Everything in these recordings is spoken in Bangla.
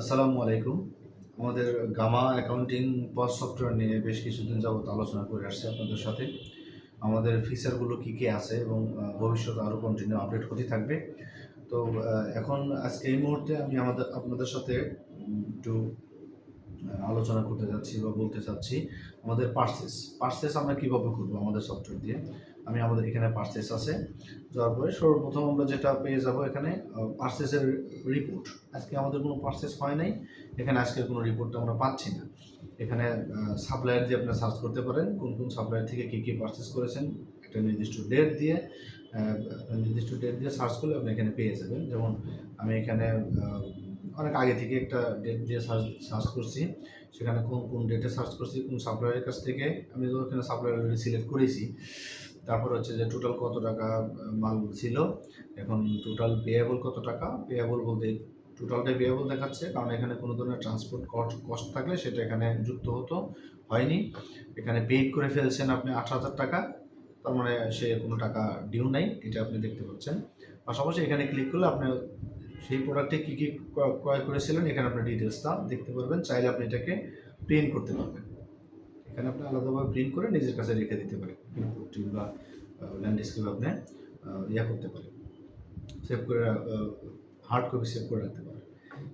আসসালামু আলাইকুম। আমাদের গামা অ্যাকাউন্টিং পস সফটওয়্যার নিয়ে বেশ কিছুদিন যাবত আলোচনা করে আসছে আপনাদের সাথে। আমাদের ফিচারগুলো কী কী আছে এবং ভবিষ্যতে আরও কন্টিনিউ আপডেট হতে থাকবে। তো এখন আজকে এই মুহূর্তে আমি আমাদের, আপনাদের সাথে একটু আলোচনা করতে যাচ্ছি বা বলতে চাচ্ছি। আমাদের পার্সেস পার্সেস আমরা কীভাবে করব আমাদের সফটওয়্যার দিয়ে? আমি আমাদের এখানে পার্সেস আছে। যাওয়ার পরে সর্বপ্রথম আমরা যেটা পেয়ে যাব এখানে পার্সেসের রিপোর্ট আজকে আমাদের কোনো পার্সেস হয় নাই, এখানে আজকে কোনো রিপোর্টটা আমরা পাচ্ছি না। এখানে সাপ্লায়ার দিয়ে আপনি সার্চ করতে পারেন, কোন কোন সাপ্লায়ার থেকে কী কী পারচেস করেছেন। একটা নির্দিষ্ট ডেট দিয়ে নির্দিষ্ট ডেট দিয়ে সার্চ করলে আপনি এখানে পেয়ে যাবেন। যেমন আমি এখানে অনেক আগে থেকে একটা ডেট দিয়ে সার্চ সার্চ করছি। সেখানে কোন কোন ডেটে সার্চ করছি, কোন সাপ্লায়ারের কাছ থেকে। আমি তো এখানে সাপ্লায়ার সিলেক্ট করেছি। তারপর হচ্ছে যে টোটাল কত টাকা মাল ছিল? এখন টোটাল পেয়েবল কত টাকা? পেয়েবল বলতে টোটালটাই পেয়েবল দেখাচ্ছে, কারণ এখানে কোনো ধরনের ট্রান্সপোর্ট কস্ট থাকলে সেটা এখানে যুক্ত হতো, হয়নি। এখানে পেইড করে ফেলছেন আপনি আট হাজার টাকা, তার মানে সে কোনো টাকা ডিউ নাই, এটা আপনি দেখতে পাচ্ছেন। পাশাপাশি এখানে ক্লিক করলে আপনি সেই প্রোডাক্টে কী কী ক্রয় করেছিলেন, এখানে আপনার ডিটেলসটা দেখতে পারবেন, চাইলে আপনি এটাকে প্রিন্ট করতে পারবেন। এখানে আপনি আলাদাভাবে প্রিন্ট করে নিজের কাছে রেখে দিতে পারেন। ইনপুট বা ল্যান্ডস্কেপ আপনি ইয়া করতে পারেন। সেভ করে হার্ড কপি সেভ করে রাখতে পারেন।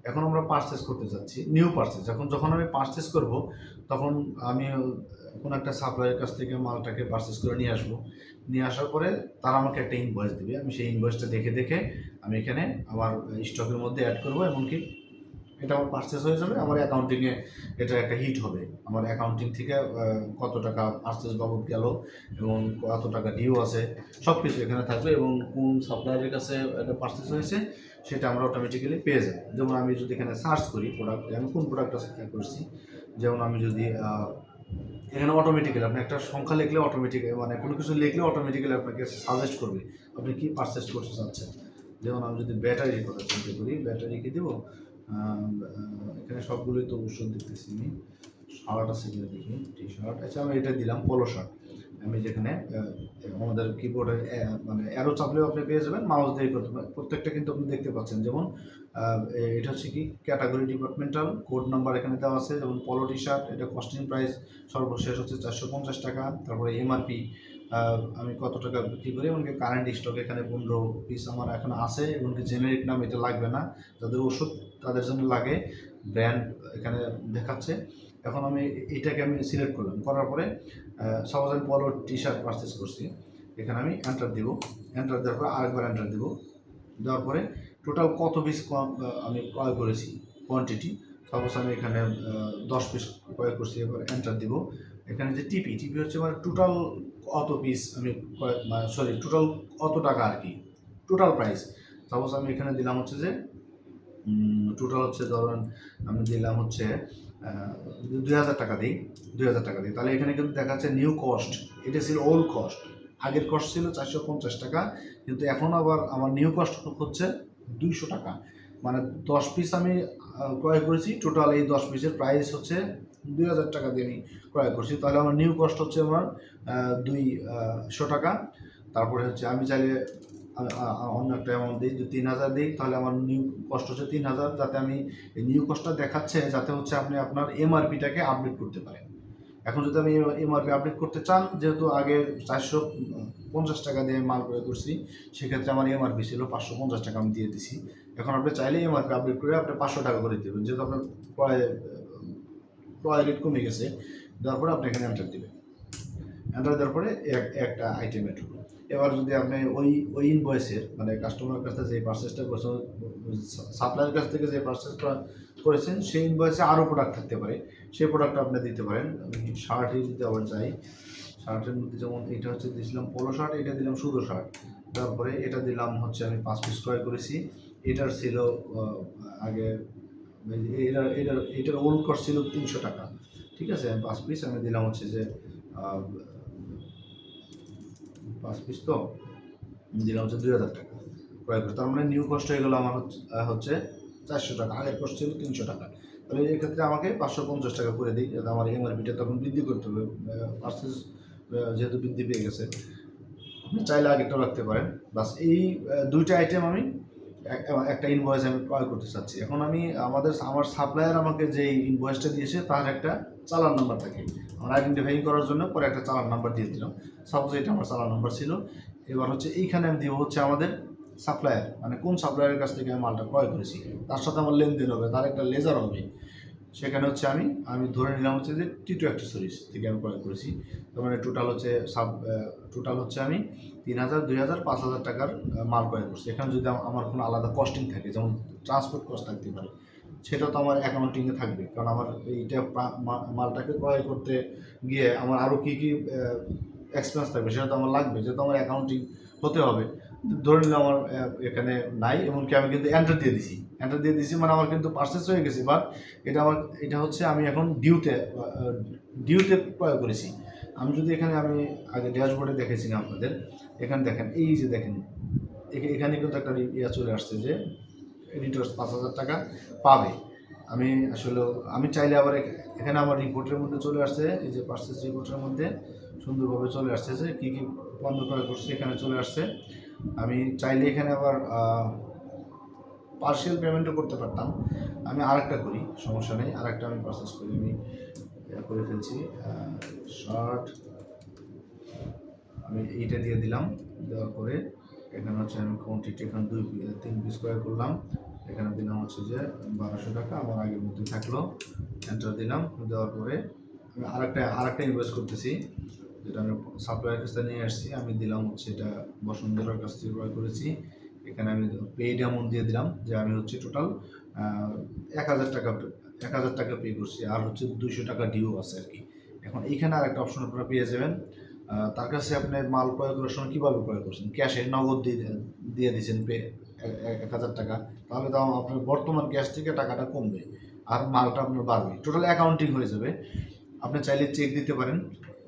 এখন আমরা পারচেস করতে যাচ্ছি নিউ পারচেস এখন যখন আমি পারচেস করব, তখন আমি কোনো একটা সাপ্লাইয়ের কাছ থেকে মালটাকে পারচেস করে নিয়ে আসব। নিয়ে আসার পরে তারা আমাকে একটা ইনভয়েস দেবে। আমি সেই ইনভয়েসটা দেখে দেখে আমি এখানে আমার স্টকের মধ্যে অ্যাড করব, এমনকি এটা আমার পারচেস হয়ে যাবে, আমার অ্যাকাউন্টিংয়ে এটা একটা হিট হবে। আমার অ্যাকাউন্টিং থেকে কত টাকা পারচেস বাবদ গেল এবং কত টাকা ডিউ আছে সব কিছু এখানে থাকবে এবং কোন সাপ্লায়ারের কাছে এটা পারচেস হয়েছে, সেটা আমরা অটোমেটিক্যালি পেয়ে যাব। যেমন আমি যদি এখানে সার্চ করি প্রোডাক্ট আমি কোন প্রোডাক্টটা করছি, যেমন আমি যদি এখানে অটোমেটিক্যালি আপনি একটা সংখ্যা লিখলে অটোমেটিক মানে কোনো কিছু লিখলে অটোমেটিক্যালি আপনাকে সাজেস্ট করবে, আপনি কী পারচেস করতে চাচ্ছেন। যেমন আমি যদি ব্যাটারি কথা চিন্তা করি ব্যাটারি কি দেবো? এখানে সবগুলোই তো অবশ্য দেখতেছি আমি। শার্ট আছে দেখি টি শার্ট আচ্ছা আমি এটা দিলাম পোলো শার্ট আমি যেখানে আমাদের কিবোর্ডে মানে অ্যারো চাপলেও আপনি পেয়ে যাবেন মাউস দিয়ে প্রত্যেকটা কিন্তু আপনি দেখতে পাচ্ছেন। যেমন এটা হচ্ছে কি ক্যাটাগরি ডিপার্টমেন্টাল কোড নাম্বার এখানে দেওয়া আছে, যেমন পলো টি শার্ট এটা কস্টিং প্রাইস সর্বশেষ হচ্ছে চারশো পঞ্চাশ টাকা, তারপরে এমআরপি আমি কত টাকা বিক্রি করি, এমনকি কারেন্ট স্টক এখানে পনেরো পিস আমার এখন আছে, এমনকি জেনারিক নাম এটা লাগবে না। যাদের ওষুধ তাদের জন্য লাগে ব্র্যান্ড এখানে দেখাচ্ছে। এখন আমি এটাকে আমি সিলেক্ট করলাম। করার পরে সাপোজ আমি পলো টি শার্ট পারচেস করছি। এখানে আমি এন্টার দিব। এন্টার দেওয়ার পরে আরেকবার এন্টার দিব। দেওয়ার পরে টোটাল কত পিস আমি ক্রয় করেছি? কোয়ান্টিটি সাপোজ আমি এখানে দশ পিস ক্রয় করছি, এবার এন্টার দিব। এখানে যে টিপি টিপি হচ্ছে মানে টোটাল কত পিস আমি সরি টোটাল কত টাকা আর কি? টোটাল প্রাইস সাপোজ আমি এখানে দিলাম হচ্ছে যে টোটাল হচ্ছে ধরেন আমি দিলাম হচ্ছে দুই হাজার টাকা দিই, দুই হাজার টাকা দিই। তাহলে এখানে কিন্তু দেখা যাচ্ছে নিউ কস্ট এটা ছিল ওল্ড কস্ট আগের কস্ট ছিল চারশো পঞ্চাশ টাকা, কিন্তু এখন আবার আমার নিউ কস্ট হচ্ছে দুইশো টাকা। মানে দশ পিস আমি ক্রয় করেছি টোটাল এই দশ পিসের প্রাইস হচ্ছে দুই হাজার টাকা দিয়ে আমি ক্রয় করছি। তাহলে আমার নিউ কস্ট হচ্ছে আমার দুইশো টাকা। তারপরে হচ্ছে আমি চাইলে অন্য একটা অ্যামাউন্ট দিই যদি তিন হাজার দিই, তাহলে আমার নিউ কস্ট হচ্ছে তিন হাজার, যাতে আমি এই নিউ কস্টটা দেখাচ্ছে, যাতে হচ্ছে আপনি আপনার এমআরপিটাকে আপডেট করতে পারেন। এখন যদি আমি এমআরপি আপডেট করতে চান, যেহেতু আগে চারশো পঞ্চাশ টাকা দিয়ে মাল ক্রয় করছি, সেক্ষেত্রে আমার এমআরপি ছিল পাঁচশো পঞ্চাশ টাকা আমি দিয়ে দিছি। এখন আপনি চাইলে এমআরপি আপডেট করে আপনি পাঁচশো টাকা করে দেবেন, যেহেতু আপনার ক্রয় ক্রয় রেট কমে গেছে, দেওয়ার পরে আপনি এখানে এন্টার দেবেন। এন্টার দেওয়ার পরে এক- একটা আইটেম হলো। এবার যদি আপনি ওই ওই ইনভয়েসের মানে কাস্টমারের কাছ থেকে যে পারচেসটা করছেন সাপ্লাইয়ের কাছ থেকে যে পারচেসটা করেছেন, সেই ইনভয়েসে আরও প্রোডাক্ট থাকতে পারে। সেই প্রোডাক্টটা আপনি দিতে পারেন। আমি শার্টই দিতে আবার চাই। শার্টের মধ্যে যেমন এটা হচ্ছে দিয়েছিলাম পোলো শার্ট, এটা দিলাম শুধু শার্ট। তারপরে এটা দিলাম হচ্ছে আমি পাঁচ পিস ক্রয় করেছি। এটার ছিল আগে, এটার এটার এটার ওল্ড কস্ট ছিল তিনশো টাকা। ঠিক আছে? পাঁচ পিস আমি দিলাম হচ্ছে যে পাঁচ পিস তো, দিলাম হচ্ছে দুই হাজার টাকা। ক্রয় করে, তার মানে নিউ কস্ট হয়ে গেলো আমার হচ্ছে- চারশো টাকা, আগের কস্ট ছিল তিনশো টাকা। তাহলে এই ক্ষেত্রে আমাকে পাঁচশো পঞ্চাশ টাকা করে দিই যাতে আমার এমআরপিটা তখন বৃদ্ধি করতে হবে পার্সেস যেহেতু বৃদ্ধি পেয়ে গেছে। আপনি চাইলে আগেরটাও রাখতে পারেন। বাস এই দুইটা আইটেম আমি একটা ইনভয়েস আমি ক্রয় করতে চাচ্ছি। এখন আমি আমাদের আমার সাপ্লায়ার আমাকে যে ইনভয়েসটা দিয়েছে, তার একটা চালান নাম্বার থাকে আমার আইডেন্টিফাই করার জন্য পরে একটা চালান নাম্বার দিয়ে দিলাম। সাপোজ এটা আমার চালান নাম্বার ছিল। এবার হচ্ছে এইখানে আমি দিব হচ্ছে আমাদের সাপ্লায়ার মানে কোন সাপ্লায়ারের কাছ থেকে আমি মালটা ক্রয় করেছি? তার সাথে আমার লেনদেন হবে, তার একটা লেজার হবে। সেখানে হচ্ছে আমি আমি ধরে নিলাম হচ্ছে যে টি টিটু অ্যাক্সেসরিজ থেকে আমি ক্রয় করেছি। তার মানে টোটাল হচ্ছে সাব টোটাল হচ্ছে আমি তিন হাজার, দুই হাজার, পাঁচ হাজার টাকার মাল ক্রয় করছি। এখানে যদি আমার কোনো আলাদা কস্টিং থাকে, যেমন ট্রান্সপোর্ট কস্ট থাকতে পারে, সেটা তো আমার অ্যাকাউন্টিংয়ে থাকবে। কারণ আমার এইটা মালটাকে ক্রয় করতে গিয়ে আমার আরও কী কী এক্সপেন্স থাকবে, সেটা তো আমার লাগবে, যেহেতু আমার অ্যাকাউন্টিং হতে হবে। ধরে নিলাম আমার এখানে নাই, এমনকি আমি কিন্তু এন্টার দিয়ে দিছি। এন্টার দিয়ে দিছি মানে আমার কিন্তু পার্সেস হয়ে গেছে বাট এটা আমার, এটা হচ্ছে আমি এখন ডিউতে ডিউতে ক্রয় করেছি। আমি যদি এখানে, আমি আগে ড্যাশবোর্ডে দেখেছিলাম আপনাদের, এখানে দেখেন, এই যে দেখেন, এখা- এখানে কিন্তু একটা ইয়া চলে আসছে যে এডিটর্স পাঁচ হাজার টাকা পাবে। আমি আসলে, আমি চাইলে আবার এখানে আমার রিপোর্টের মধ্যে চলে আসছে, এই যে পার্সেস রিপোর্টের মধ্যে সুন্দরভাবে চলে আসছে যে কী কী বন্ধ করা করছে, এখানে চলে আসছে। আমি চাইলে এখানে আবার পার্সিয়াল পেমেন্টও করতে পারতাম। আমি আরেকটা করি, সমস্যা নেই, আরেকটা আমি প্রসেস করি। আমি করে ফেলছি শর্ট আমি এইটা দিয়ে দিলাম, দেওয়ার পরে এখানে হচ্ছে আমি কোয়ান্টিটি এখানে দুই, তিন পিস করে করলাম। এখানে দিলাম হচ্ছে যে বারোশো টাকা, আমার আগের মধ্যে থাকল। এন্টার দিলাম, দেওয়ার পরে আমি আরেকটা আরেকটা ইনভেস্ট করতেছি, যেটা আমি সাপ্লাইয়ের কাছ থেকে নিয়ে আসছি। আমি দিলাম হচ্ছে এটা বসুন্ধরার কাছ থেকে ক্রয় করেছি। এখানে আমি পেইড অ্যামাউন্ট দিয়ে দিলাম, যে আমি হচ্ছে টোটাল এক হাজার টাকা, এক হাজার টাকা পে করছি, আর হচ্ছে দুইশো টাকা ডিউ আছে আর কি। এখন এইখানে আর একটা অপশন আপনারা পেয়ে যাবেন। তার কাছে আপনি মাল ক্রয় করার সময় কীভাবে ক্রয় করছেন? ক্যাশে নগদ দিয়ে দিয়ে দিয়েছেন পে এক হাজার টাকা। তাহলে তো আপনার বর্তমান ক্যাশ থেকে টাকাটা কমবে, আর মালটা আপনার বাড়বে। টোটাল অ্যাকাউন্টিং হয়ে যাবে। আপনি চাইলে চেক দিতে পারেন।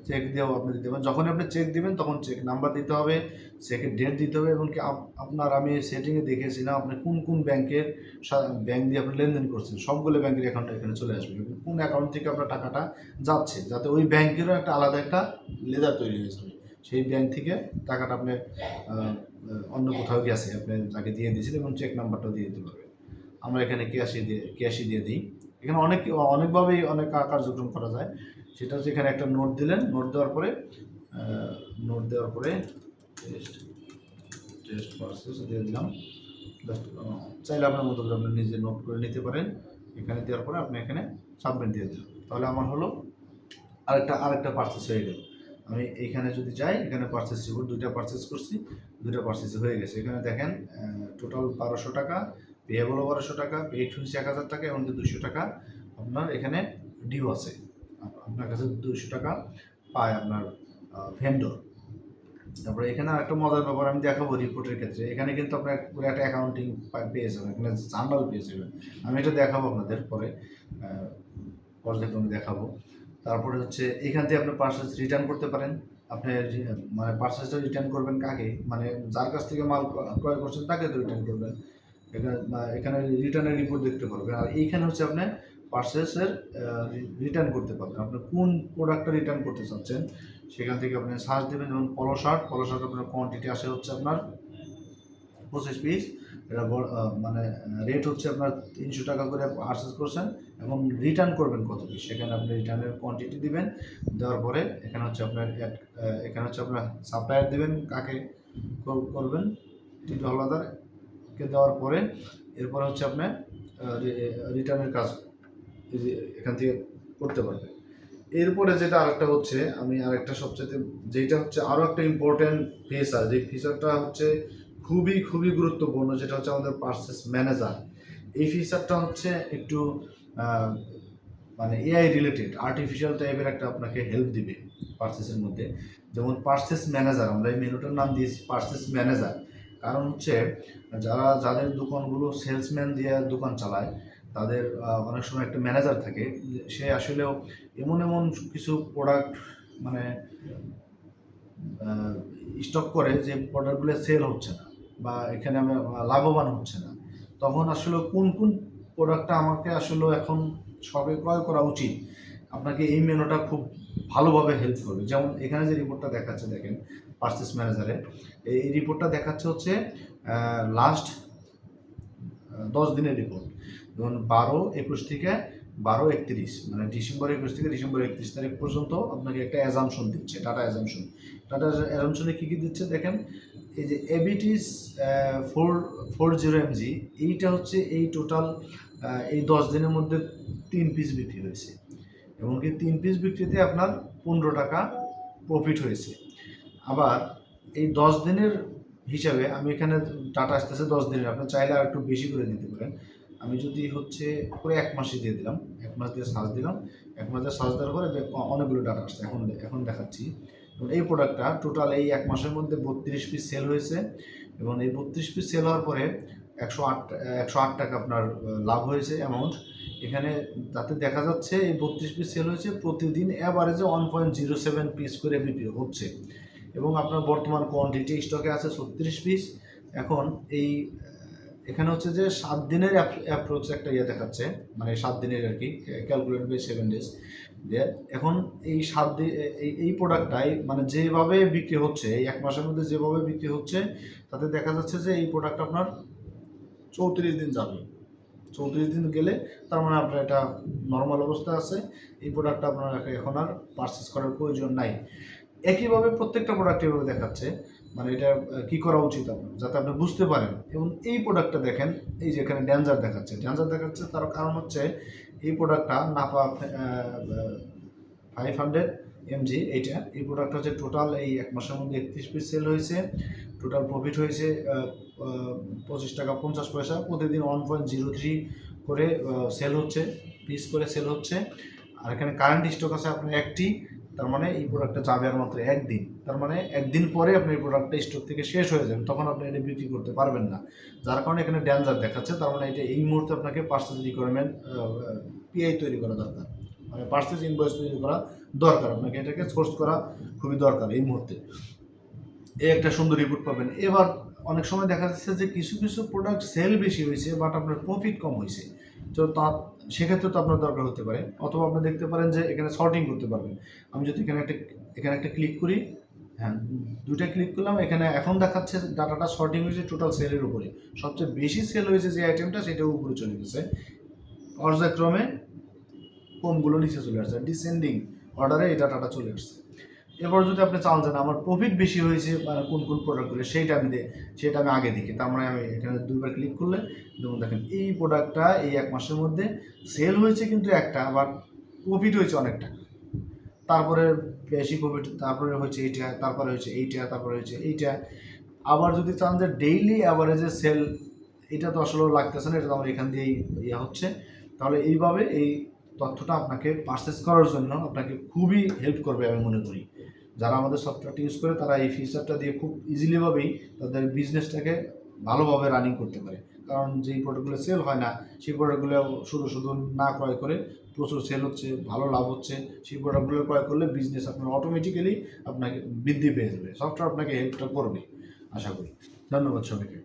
চেক দিয়েও আপনি দিতে পারেন। যখন আপনি চেক দিবেন, তখন চেক নাম্বার দিতে হবে চেকের ডেট দিতে হবে এবং কি আপ- আপনার আমি সেটিংয়ে দেখেছিলাম, আপনি কোন কোন ব্যাংকের ব্যাংক দিয়ে আপনি লেনদেন করছেন, সবগুলো ব্যাংকের অ্যাকাউন্ট এখানে চলে আসবে। এবং কোন অ্যাকাউন্ট থেকে আপনার টাকাটা যাচ্ছে, যাতে ওই ব্যাংকেরও একটা আলাদা একটা লেদার তৈরি হয়ে যাবে। সেই ব্যাংক থেকে টাকাটা আপনি অন্য কোথাও গেছে, আপনি তাকে দিয়ে দিয়েছেন এবং চেক নাম্বারটাও দিয়ে দিতে পারবেন। আমরা এখানে ক্যাশে দিয়ে ক্যাশই দিয়ে দিই। এখানে অনেক, অনেকভাবেই অনেক কার্যক্রম করা যায়। সেটা হচ্ছে এখানে একটা নোট দিলেন নোট দেওয়ার পরে নোট দেওয়ার পরে টেস্ট টেস্ট পার্সেস দিয়ে দিলাম। জাস্ট চাইলে আপনার মতো করে আপনি নিজে নোট করে নিতে পারেন। এখানে দেওয়ার পরে আপনি এখানে সাবমিট দিয়ে দিলেন। তাহলে আমার হলো আরেকটা আরেকটা পার্সেস হয়ে গেল। আমি এইখানে যদি যাই, এখানে পার্সেস রিপোর্ট দুইটা পার্সেস করছি, দুইটা পার্সেস হয়ে গেছে। এখানে দেখেন টোটাল বারোশো টাকা পেয়েবলও বারোশো টাকা পেড হচ্ছে এক হাজার টাকা এবং দুশো টাকা আপনার এখানে ডিউ আছে। কাছে দুশো টাকা পায় আপনার ভেন্ডর তারপরে এখানে একটা মজার ব্যাপার আমি দেখাবো রিপোর্টের ক্ষেত্রে। এখানে কিন্তু আপনার পুরো একটা অ্যাকাউন্টিং পেয়ে যাবেন, এখানে জার্নাল পেয়ে যাবেন। আমি এটা দেখাবো আপনাদের পরে পর্যায়ক্রমে দেখাবো। তারপরে হচ্ছে এখান থেকে আপনি পার্সেস রিটার্ন করতে পারেন। আপনি মানে পার্সেসটা রিটার্ন করবেন কাকে? মানে যার কাছ থেকে মাল ক্রয়- করছেন তাকে তো রিটার্ন করবেন। এখানে এখানে রিটার্নের রিপোর্ট দেখতে পারবেন। আর এইখানে হচ্ছে আপনি পার্সেসের রিটার্ন করতে পারবেন। আপনি কোন প্রোডাক্টটা রিটার্ন করতে চাচ্ছেন, সেখান থেকে আপনি সার্চ দেবেন, যেমন পলো শার্ট পলো শার্ট আপনার কোয়ান্টিটি আসে হচ্ছে আপনার পঁচিশ পিস এটা মানে রেট হচ্ছে আপনার তিনশো টাকা করে পার্সেস করছেন এবং রিটার্ন করবেন কত পিস সেখানে আপনি রিটার্নের কোয়ান্টিটি দিবেন, দেওয়ার পরে এখানে হচ্ছে আপনার এখানে হচ্ছে আপনার সাপ্লায়ার দেবেন কাকে কর- করবেন টিটু হলাদারকে দেওয়ার পরে, এরপরে হচ্ছে আপনার রিটার্নের কাজ এখান থেকে করতে পারবে। এরপরে যেটা আরেকটা হচ্ছে, আমি আরেকটা সবচেয়ে যেটা হচ্ছে আরও একটা ইম্পর্টেন্ট ফিচার যে ফিচারটা হচ্ছে খুবই খুবই গুরুত্বপূর্ণ, যেটা হচ্ছে আমাদের পার্সেস ম্যানেজার এই ফিচারটা হচ্ছে একটু মানে এআই রিলেটেড আর্টিফিশিয়াল টাইপের একটা আপনাকে হেল্প দিবে পার্সেসের মধ্যে। যেমন পার্সেস ম্যানেজার আমরা এই মেনুটার নাম দিয়েছি পার্সেস ম্যানেজার কারণ হচ্ছে, যারা, যাদের দোকানগুলো সেলসম্যান দিয়ে দোকান চালায় তাদের অনেক সময় একটা ম্যানেজার থাকে সে আসলেও এমন এমন কিছু প্রোডাক্ট মানে স্টক করে যে প্রোডাক্টগুলো সেল হচ্ছে না বা এখানে আমি লাভবান হচ্ছে না। তখন আসলে কোন কোন প্রোডাক্টটা আমাকে আসলে এখন সবে ক্রয় করা উচিত, আপনাকে এই মেনুটা খুব ভালোভাবে হেল্প করবে। যেমন এখানে যে রিপোর্টটা দেখাচ্ছে, দেখেন পার্সেস ম্যানেজারে এই রিপোর্টটা দেখাচ্ছে হচ্ছে লাস্ট দশ দিনের রিপোর্ট যেমন বারো একুশ থেকে বারো একত্রিশ মানে ডিসেম্বর একুশ থেকে ডিসেম্বর একত্রিশ তারিখ পর্যন্ত আপনাকে একটা অ্যাজামশন দিচ্ছে টাটা অ্যাজামশন টাটা অ্যাজামশনে কী কী দিচ্ছে দেখেন, এই যে এবিটিস ফোর ফোর জিরো এমজি এইটা হচ্ছে এই টোটাল এই দশ দিনের মধ্যে তিন পিস বিক্রি হয়েছে। এবং কি তিন পিস বিক্রিতে আপনার পনেরো টাকা প্রফিট হয়েছে। আবার এই দশ দিনের হিসাবে আমি এখানে টাটা আসতেছে দশ দিনের, আপনি চাইলে আর একটু বেশি করে দিতে পারেন। আমি যদি হচ্ছে করে এক মাসে দিয়ে দিলাম, এক মাস দিয়ে সার্চ দিলাম, এক মাস দিয়ে সার্চ দেওয়ার পরে অনেকগুলো ডাটা আসছে। এখন এখন দেখাচ্ছি। এবং এই প্রোডাক্টটা টোটাল এই এক মাসের মধ্যে বত্রিশ পিস সেল হয়েছে। এবং এই বত্রিশ পিস সেল হওয়ার পরে একশো আট একশো আট টাকা আপনার লাভ হয়েছে অ্যামাউন্ট এখানে তাতে দেখা যাচ্ছে এই বত্রিশ পিস সেল হয়েছে, প্রতিদিন অ্যাভারেজে one point zero seven piece করে বিক্রি হচ্ছে। এবং আপনার বর্তমান কোয়ান্টিটি স্টকে আছে ছত্রিশ পিস এখন এই এখানে হচ্ছে যে সাত দিনের অ্যাপ্রোচ একটা ইয়ে দেখাচ্ছে মানে সাত দিনের আর কি ক্যালকুলেট বাই সেভেন ডেজ এখন এই সাত দিন এই প্রোডাক্টটাই মানে যেভাবে বিক্রি হচ্ছে, এই এক মাসের মধ্যে যেভাবে বিক্রি হচ্ছে, তাতে দেখা যাচ্ছে যে এই প্রোডাক্ট আপনার চৌত্রিশ দিন যাবে। চৌত্রিশ দিন গেলে তার মানে আপনার এটা নর্মাল অবস্থা আছে, এই প্রোডাক্টটা আপনার এখন আর পারচেস করার প্রয়োজন নাই। একইভাবে প্রত্যেকটা প্রোডাক্ট এভাবে দেখাচ্ছে। মানে এটা কি করা উচিত আপনার? যাতে আপনি বুঝতে পারেন। এবং এই প্রোডাক্টটা দেখেন, এই যে এখানে ড্যান্সার দেখাচ্ছে। ড্যান্সার দেখাচ্ছে, তার কারণ হচ্ছে এই প্রোডাক্টটা নাপা ফাইভ হান্ড্রেড এমজি এইটা। এই প্রোডাক্ট হচ্ছে টোটাল এই এক মাসের মধ্যে একত্রিশ পিস সেল হয়েছে। টোটাল প্রফিট হয়েছে পঁচিশ টাকা পঞ্চাশ পয়সা। প্রতিদিন ওয়ান পয়েন্ট জিরো থ্রি করে সেল হচ্ছে পিস করে সেল হচ্ছে। আর এখানে কারেন্ট স্টক আছে আপনার একটি। তার মানে এই প্রোডাক্টটা যাবে আর মাত্র একদিন। তার মানে একদিন পরে আপনি এই প্রোডাক্টটা স্টক থেকে শেষ হয়ে যাবে, তখন আপনি এটা বিক্রি করতে পারবেন না। যার কারণে এখানে ড্যান্সার দেখাচ্ছে, তার মানে এটা এই মুহূর্তে আপনাকে পার্সেস রিকোয়ারমেন্ট পিআই তৈরি করা দরকার। মানে পার্সেস ইনভয়েস তৈরি করা দরকার, আপনাকে এটাকে সোর্স করা খুবই দরকার এই মুহূর্তে। এই একটা সুন্দর রিপোর্ট পাবেন। এবার অনেক সময় দেখা যাচ্ছে যে কিছু কিছু প্রোডাক্ট সেল বেশি হয়েছে বাট আপনার প্রফিট কম হয়েছে। তো তা, সেক্ষেত্রে তো আপনার দরকার হতে পারে। অথবা আপনি দেখতে পারেন যে এখানে শর্টিং করতে পারবেন। আমি যদি এখানে একটা এখানে একটা ক্লিক করি হ্যাঁ দুইটা ক্লিক করলাম, এখানে এখন দেখাচ্ছে ডাটাটা শর্টিং হয়েছে টোটাল সেলের উপরে। সবচেয়ে বেশি সেল হয়েছে যে আইটেমটা সেটা উপরে চলে গেছে। পর্যায়ক্রমে কমগুলো নিচে চলে আসছে? ডিসেন্ডিং অর্ডারে এই ডাটাটা চলে আসছে। এরপর যদি আপনি চান যে আমার প্রফিট বেশি হয়েছে মানে কোন কোন প্রোডাক্টগুলো সেইটা আমি সেটা আমি আগে দেখি। তার মানে আমি এখানে দুইবার ক্লিক করলে, যেমন দেখেন, এই প্রোডাক্টটা এই এক মাসের মধ্যে সেল হয়েছে কিন্তু একটা, আবার প্রফিট হয়েছে অনেকটা। তারপরে বেশি প্রফিট তারপরে হয়েছে এইটা, তারপরে হয়েছে এইটা, তারপরে হয়েছে এইটা। আবার যদি চান যে ডেইলি অ্যাভারেজে সেল এটা তো আসলে লাগতেছে না, এটা তো আমার এখান দিয়েই ইয়ে হচ্ছে। তাহলে এইভাবে এই তথ্যটা আপনাকে পারচেস করার জন্য আপনাকে খুবই হেল্প করবে আমি মনে করি। যারা আমাদের সফটওয়্যারটি ইউজ করে, তারা এই ফিচারটা দিয়ে খুব ইজিলিভাবেই তাদের বিজনেসটাকে ভালোভাবে রানিং করতে পারে। কারণ যেই প্রোডাক্টগুলো সেল হয় না, সেই প্রোডাক্টগুলো শুধু শুধু না ক্রয় করে প্রচুর সেল হচ্ছে, ভালো লাভ হচ্ছে, সেই প্রোডাক্টগুলো ক্রয় করলে বিজনেস আপনার অটোমেটিক্যালি আপনাকে বৃদ্ধি পেয়ে যাবে। সফটওয়্যার আপনাকে হেল্পটা করবে, আশা করি। ধন্যবাদ সবাইকে।